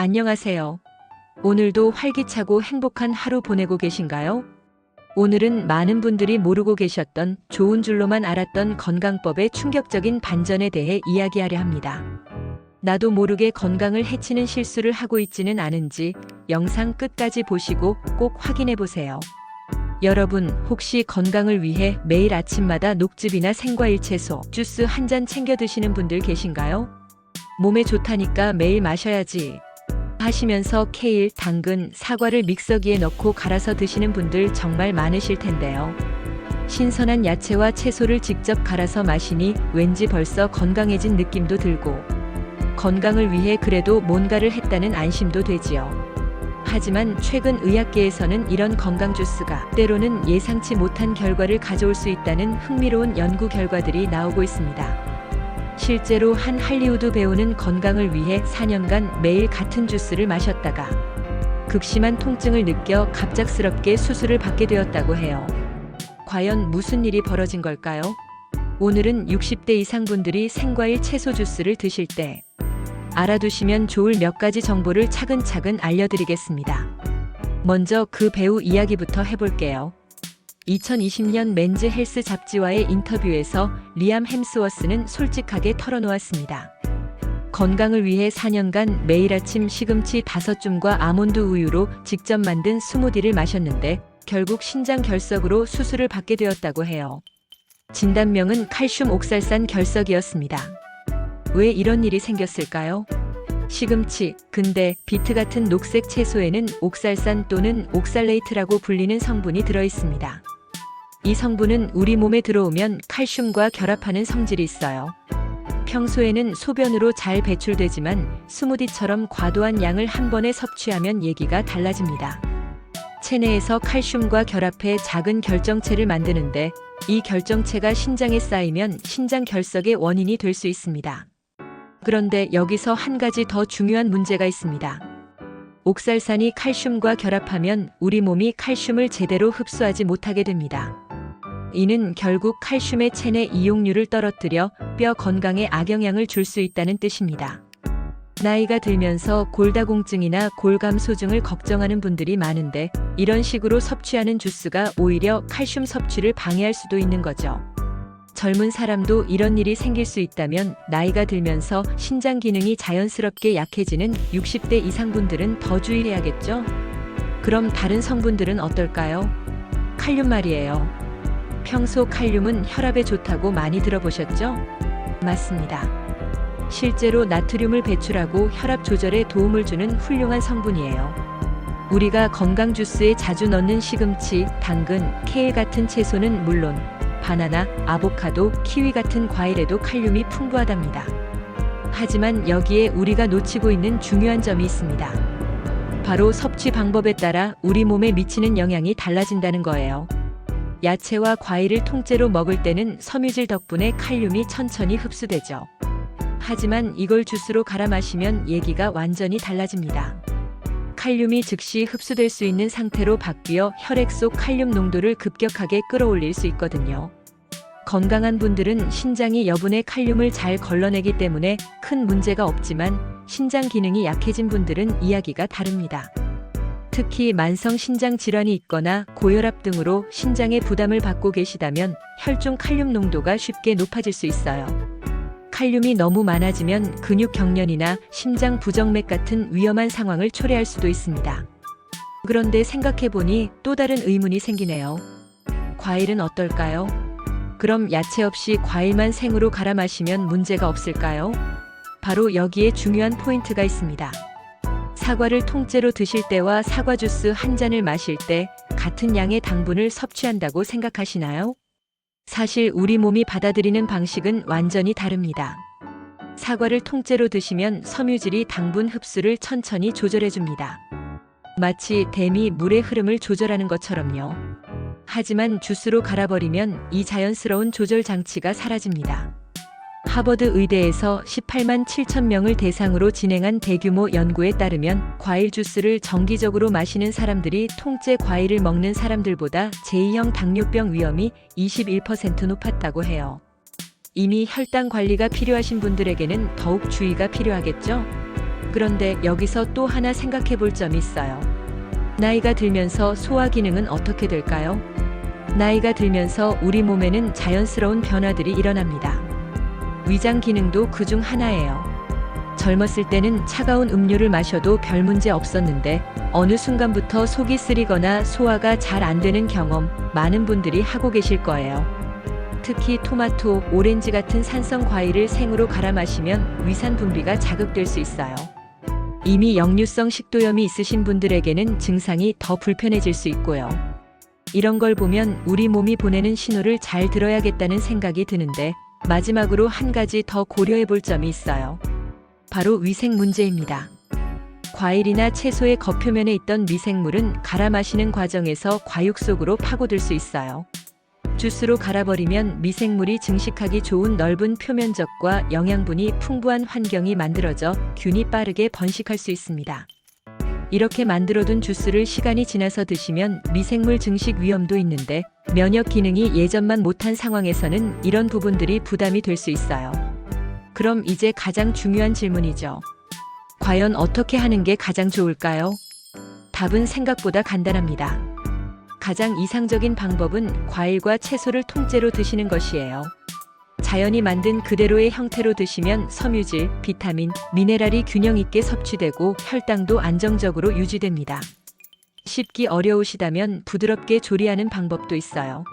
안녕하세요. 오늘도 활기차고 행복한 하루 보내고 계신가요? 오늘은 많은 분들이 모르고 계셨던 좋은 줄로만 알았던 건강법의 충격적인 반전에 대해 이야기하려 합니다. 나도 모르게 건강을 해치는 실수를 하고 있지는 않은지 영상 끝까지 보시고 꼭 확인해 보세요. 여러분, 혹시 건강을 위해 매일 아침마다 녹즙이나 생과일 채소, 주스 한 잔 챙겨 드시는 분들 계신가요? 몸에 좋다니까 매일 마셔야지. 하시면서 케일, 당근, 사과를 믹서기에 넣고 갈아서 드시는 분들 정말 많으실 텐데요. 신선한 야채와 채소를 직접 갈아서 마시니 왠지 벌써 건강해진 느낌도 들고 건강을 위해 그래도 뭔가를 했다는 안심도 되지요. 하지만 최근 의학계에서는 이런 건강 주스가 때로는 예상치 못한 결과를 가져올 수 있다는 흥미로운 연구 결과들이 나오고 있습니다. 실제로 한 할리우드 배우는 건강을 위해 4년간 매일 같은 주스를 마셨다가 극심한 통증을 느껴 갑작스럽게 수술을 받게 되었다고 해요. 과연 무슨 일이 벌어진 걸까요? 오늘은 60대 이상 분들이 생과일 채소 주스를 드실 때 알아두시면 좋을 몇 가지 정보를 차근차근 알려드리겠습니다. 먼저 그 배우 이야기부터 해볼게요. 2020년 맨즈 헬스 잡지와의 인터뷰에서 리암 햄스워스는 솔직하게 털어놓았습니다. 건강을 위해 4년간 매일 아침 시금치 5줌과 아몬드 우유로 직접 만든 스무디를 마셨는데 결국 신장 결석으로 수술을 받게 되었다고 해요. 진단명은 칼슘 옥살산 결석이었습니다. 왜 이런 일이 생겼을까요? 시금치, 근대, 비트 같은 녹색 채소에는 옥살산 또는 옥살레이트라고 불리는 성분이 들어 있습니다. 이 성분은 우리 몸에 들어오면 칼슘과 결합하는 성질이 있어요. 평소에는 소변으로 잘 배출되지만 스무디처럼 과도한 양을 한 번에 섭취하면 얘기가 달라집니다. 체내에서 칼슘과 결합해 작은 결정체를 만드는데 이 결정체가 신장에 쌓이면 신장 결석의 원인이 될 수 있습니다. 그런데 여기서 한 가지 더 중요한 문제가 있습니다. 옥살산이 칼슘과 결합하면 우리 몸이 칼슘을 제대로 흡수하지 못하게 됩니다. 이는 결국 칼슘의 체내 이용률을 떨어뜨려 뼈 건강에 악영향을 줄 수 있다는 뜻입니다. 나이가 들면서 골다공증이나 골감 소증을 걱정하는 분들이 많은데 이런 식으로 섭취하는 주스가 오히려 칼슘 섭취를 방해할 수도 있는 거죠. 젊은 사람도 이런 일이 생길 수 있다면 나이가 들면서 신장 기능이 자연스럽게 약해지는 60대 이상 분들은 더 주의해야겠죠? 그럼 다른 성분들은 어떨까요? 칼륨 말이에요. 평소 칼륨은 혈압에 좋다고 많이 들어보셨죠? 맞습니다. 실제로 나트륨을 배출하고 혈압 조절에 도움을 주는 훌륭한 성분이에요. 우리가 건강 주스에 자주 넣는 시금치, 당근, 케일 같은 채소는 물론 바나나, 아보카도, 키위 같은 과일에도 칼륨이 풍부하답니다. 하지만 여기에 우리가 놓치고 있는 중요한 점이 있습니다. 바로 섭취 방법에 따라 우리 몸에 미치는 영향이 달라진다는 거예요. 야채와 과일을 통째로 먹을 때는 섬유질 덕분에 칼륨이 천천히 흡수되죠. 하지만 이걸 주스로 갈아 마시면 얘기가 완전히 달라집니다. 칼륨이 즉시 흡수될 수 있는 상태로 바뀌어 혈액 속 칼륨 농도를 급격하게 끌어올릴 수 있거든요. 건강한 분들은 신장이 여분의 칼륨을 잘 걸러내기 때문에 큰 문제가 없지만 신장 기능이 약해진 분들은 이야기가 다릅니다. 특히 만성 신장 질환이 있거나 고혈압 등으로 신장에 부담을 받고 계시다면 혈중 칼륨 농도가 쉽게 높아질 수 있어요. 칼륨이 너무 많아지면 근육 경련이나 심장 부정맥 같은 위험한 상황을 초래할 수도 있습니다. 그런데 생각해보니 또 다른 의문이 생기네요. 과일은 어떨까요? 그럼 야채 없이 과일만 생으로 갈아 마시면 문제가 없을까요? 바로 여기에 중요한 포인트가 있습니다. 사과를 통째로 드실 때와 사과 주스 한 잔을 마실 때 같은 양의 당분을 섭취한다고 생각하시나요? 사실 우리 몸이 받아들이는 방식은 완전히 다릅니다. 사과를 통째로 드시면 섬유질이 당분 흡수를 천천히 조절해 줍니다. 마치 댐이 물의 흐름을 조절하는 것처럼요. 하지만 주스로 갈아버리면 이 자연스러운 조절 장치가 사라집니다. 하버드 의대에서 18만 7천 명을 대상으로 진행한 대규모 연구에 따르면 과일 주스를 정기적으로 마시는 사람들이 통째 과일을 먹는 사람들보다 제2형 당뇨병 위험이 21% 높았다고 해요. 이미 혈당 관리가 필요하신 분들에게는 더욱 주의가 필요하겠죠? 그런데 여기서 또 하나 생각해 볼 점이 있어요. 나이가 들면서 소화 기능은 어떻게 될까요? 나이가 들면서 우리 몸에는 자연스러운 변화들이 일어납니다. 위장 기능도 그 중 하나예요. 젊었을 때는 차가운 음료를 마셔도 별 문제 없었는데 어느 순간부터 속이 쓰리거나 소화가 잘 안 되는 경험 많은 분들이 하고 계실 거예요. 특히 토마토, 오렌지 같은 산성 과일을 생으로 갈아 마시면 위산 분비가 자극될 수 있어요. 이미 역류성 식도염이 있으신 분들에게는 증상이 더 불편해질 수 있고요. 이런 걸 보면 우리 몸이 보내는 신호를 잘 들어야겠다는 생각이 드는데 마지막으로 한 가지 더 고려해 볼 점이 있어요. 바로 위생 문제입니다. 과일이나 채소의 겉표면에 있던 미생물은 갈아 마시는 과정에서 과육 속으로 파고들 수 있어요. 주스로 갈아버리면 미생물이 증식하기 좋은 넓은 표면적과 영양분이 풍부한 환경이 만들어져 균이 빠르게 번식할 수 있습니다. 이렇게 만들어둔 주스를 시간이 지나서 드시면 미생물 증식 위험도 있는데 면역 기능이 예전만 못한 상황에서는 이런 부분들이 부담이 될 수 있어요. 그럼 이제 가장 중요한 질문이죠. 과연 어떻게 하는 게 가장 좋을까요? 답은 생각보다 간단합니다. 가장 이상적인 방법은 과일과 채소를 통째로 드시는 것이에요. 자연이 만든 그대로의 형태로 드시면 섬유질, 비타민, 미네랄이 균형 있게 섭취되고 혈당도 안정적으로 유지됩니다. 씹기 어려우시다면 부드럽게 조리하는 방법도 있어요.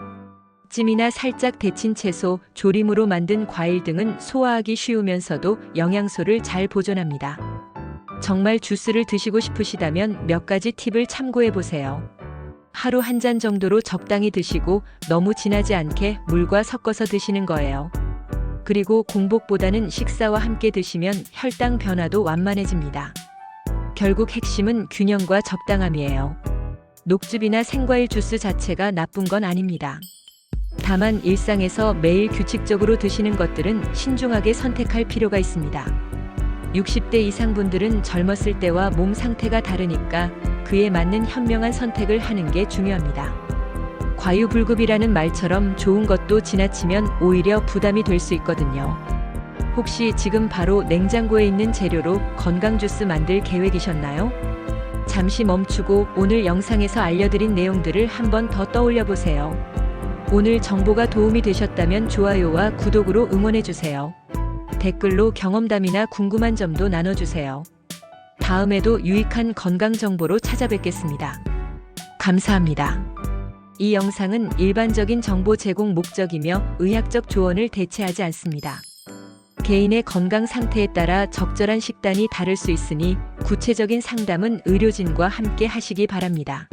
찜이나 살짝 데친 채소, 조림으로 만든 과일 등은 소화하기 쉬우면서도 영양소를 잘 보존합니다. 정말 주스를 드시고 싶으시다면 몇 가지 팁을 참고해 보세요. 하루 한 잔 정도로 적당히 드시고 너무 진하지 않게 물과 섞어서 드시는 거예요. 그리고 공복보다는 식사와 함께 드시면 혈당 변화도 완만해집니다. 결국 핵심은 균형과 적당함이에요. 녹즙이나 생과일 주스 자체가 나쁜 건 아닙니다. 다만 일상에서 매일 규칙적으로 드시는 것들은 신중하게 선택할 필요가 있습니다. 60대 이상 분들은 젊었을 때와 몸 상태가 다르니까 그에 맞는 현명한 선택을 하는 게 중요합니다. 과유불급이라는 말처럼 좋은 것도 지나치면 오히려 부담이 될 수 있거든요. 혹시 지금 바로 냉장고에 있는 재료로 건강 주스 만들 계획이셨나요? 잠시 멈추고 오늘 영상에서 알려드린 내용들을 한번 더 떠올려 보세요. 오늘 정보가 도움이 되셨다면 좋아요와 구독으로 응원해주세요. 댓글로 경험담이나 궁금한 점도 나눠주세요. 다음에도 유익한 건강 정보로 찾아뵙겠습니다. 감사합니다. 이 영상은 일반적인 정보 제공 목적이며 의학적 조언을 대체하지 않습니다. 개인의 건강 상태에 따라 적절한 식단이 다를 수 있으니 구체적인 상담은 의료진과 함께 하시기 바랍니다.